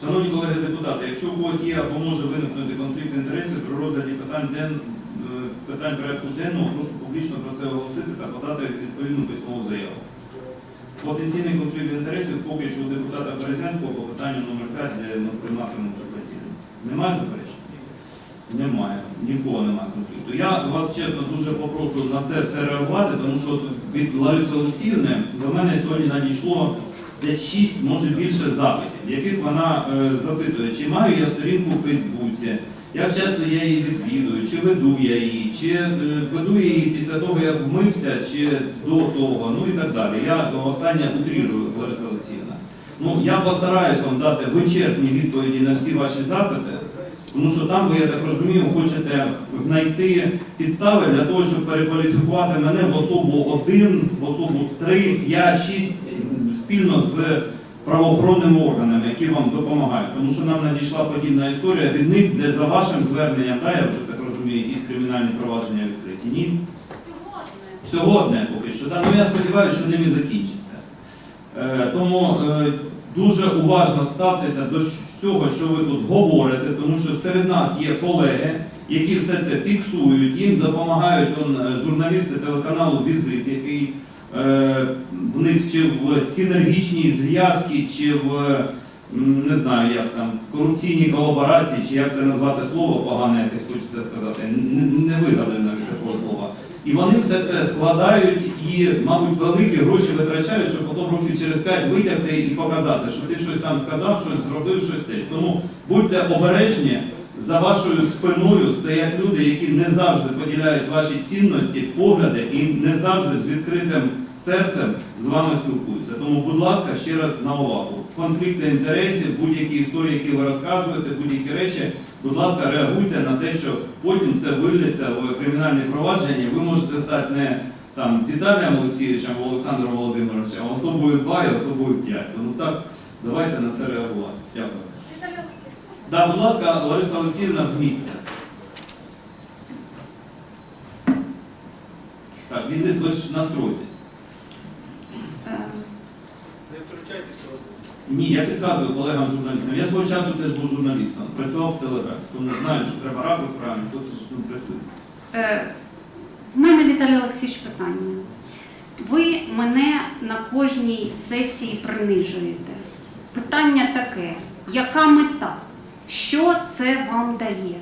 Шановні колеги депутати, якщо у когось є або може виникнути конфлікт інтересів при розгляді питань ден, е, питань порядку денного, прошу публічно про це оголосити та подати відповідну письмову заяву. Потенційний конфлікт інтересів поки що у депутата Березянського по питанню номер 5, де ми прийматимемо цю. Немає заперечень? Немає, нікого немає конфлікту. Я вас чесно дуже попрошу на це все реагувати, тому що від Лариси Олексіївни до мене сьогодні надійшло десь 6, може більше запитів, в яких вона е, запитує, чи маю я сторінку у Фейсбуці, як часто я її відвідую, чи веду я її, чи е, веду я її після того, як вмився, чи до того, ну і так далі. Я останнє утрірую, Лариса Олексіївна. Ну, я постараюсь вам дати вичерпні відповіді на всі ваші запити. Тому що там ви, я так розумію, хочете знайти підстави для того, щоб перекваліфікувати мене в особу 1, в особу 3, 5, 6 спільно з правоохоронними органами, які вам допомагають. Тому що нам надійшла подібна історія від них, де за вашим зверненням, да, я вже так розумію, якісь кримінальні провадження відкриті. Ні? Всього одне поки що. Да? Ну я сподіваюся, що ним і закінчиться. Е, тому е, дуже уважно ставтеся до всього, що ви тут говорите, тому що серед нас є колеги, які все це фіксують, їм допомагають он, е, журналісти телеканалу Візит, який е, в них чи в синергічній зв'язці, чи в не знаю, як там в корупційній колаборації, чи як це назвати слово погане, якесь хочеться сказати, не, не вигадаю навіть такого слова. І вони все це складають і, мабуть, великі гроші витрачають, щоб потім років через п'ять витягти і показати, що ти щось там сказав, щось зробив, щось те. Тому будьте обережні, за вашою спиною стоять люди, які не завжди поділяють ваші цінності, погляди і не завжди з відкритим серцем з вами спілкуються. Тому, будь ласка, ще раз на увагу. Конфлікти інтересів, будь-які історії, які ви розказуєте, будь-які речі, будь ласка, реагуйте на те, що потім це вилється в кримінальне провадження. Ви можете стати не там Віталієм Олексійовичем Олександром Володимировичем, а особою 2 і особою 5. Тому так, давайте на це реагувати. Дякую. Да, будь ласка, Лариса Олексіївна з місця. Так, візит, ви ж настройтесь. Не втручайтесь просто. Ні, я підказую колегам журналістам. Я свого часу теж був журналістом, працював в телеграфі, тому знаю, що треба ракурс правильно, тут ж ну, працює. е, В мене, Віталій Олексійович, питання. Ви мене на кожній сесії принижуєте. Питання таке: яка мета? Що це вам дає?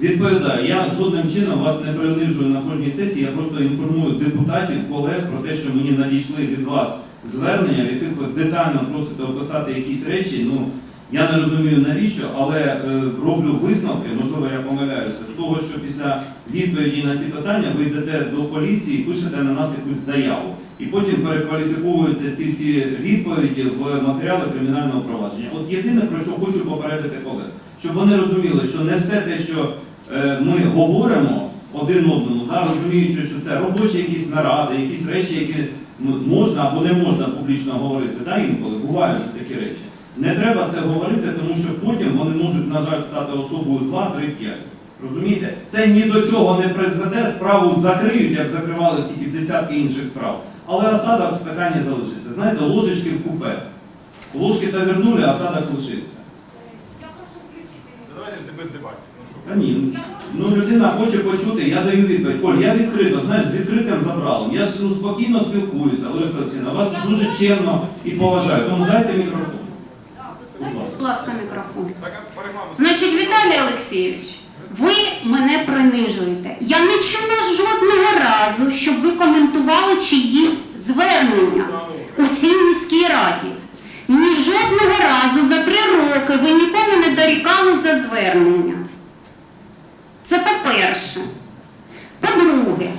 Відповідаю, я жодним чином вас не принижую на кожній сесії, я просто інформую депутатів, колег про те, що мені надійшли від вас звернення, в яких ви детально просите описати якісь речі. Ну, я не розумію навіщо, але е, роблю висновки, можливо, я помиляюся, з того, що після відповіді на ці питання ви йдете до поліції, пишете на нас якусь заяву. І потім перекваліфіковуються ці всі відповіді в матеріали кримінального провадження. От єдине, про що хочу попередити колег, щоб вони розуміли, що не все те, що е, ми говоримо один одному, да, розуміючи, що це робочі якісь наради, якісь речі, які можна або не можна публічно говорити, да, інколи бувають такі речі. Не треба це говорити, тому що потім вони можуть, на жаль, стати особою 2, 3, 5. Розумієте? Це ні до чого не призведе, справу закриють, як закривали всі ті десятки інших справ. Але осадок в стакані залишиться. Знаєте, ложечки в купе. Ложки то вернули, а осадок лишився. Я прошу включити. Давайте без дебатів. Ну. Та ні, ну людина хоче почути, я даю відповідь. Коль, я відкрито, знаєш, з відкритим забралом. Я ж ну, спокійно спілкуюся, Лариса Олексійовна, вас дуже чемно і поважаю. Тому дайте мікрофон. Будь ласка. Мікрофон. Значить, Віталій Олексійович, ви мене принижуєте. Я не чула жодного разу, щоб ви коментували чиїсь звернення у цій міській раді. Ні жодного разу за три роки ви нікому не дорікали за звернення. Це по-перше. По-друге,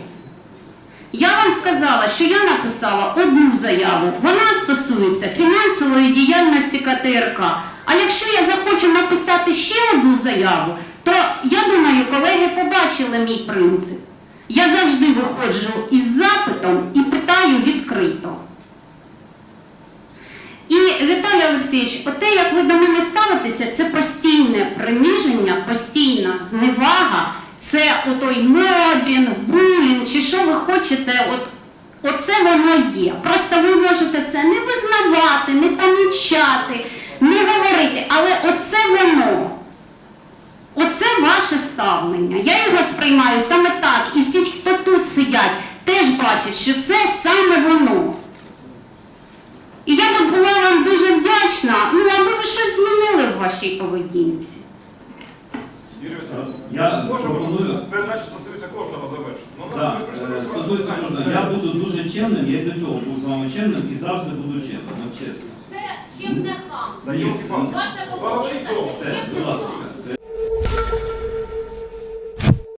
я вам сказала, що я написала одну заяву. Вона стосується фінансової діяльності КТРК. А якщо я захочу написати ще одну заяву, то я думаю, колеги побачили мій принцип. Я завжди виходжу із запитом і питаю відкрито. І Віталій Олексійович, оте, як ви до мене ставитеся, це постійне приниження, постійна зневага, це отой мобінг, булінг, чи що ви хочете, от, оце воно є. Просто ви можете це не визнавати, не помічати, не говорити. Але оце воно. Оце ваше ставлення. Я його сприймаю саме так. І всі, хто тут сидять, теж бачать, що це саме воно. І я б була вам дуже вдячна, ну аби ви щось змінили в вашій поведінці. Юрій Васильович, Я можна пропоную. стосується кожного завершити. Ну, у нас Так, ви прийшли е, просто стосується кожного. Я буду дуже чемним, я й до цього був з вами чемним і завжди буду чемним, от чесно. Це чим не хам. Та Ні, йолки-палки. Ваша поведінка це Все, чим не будь ласка. хам.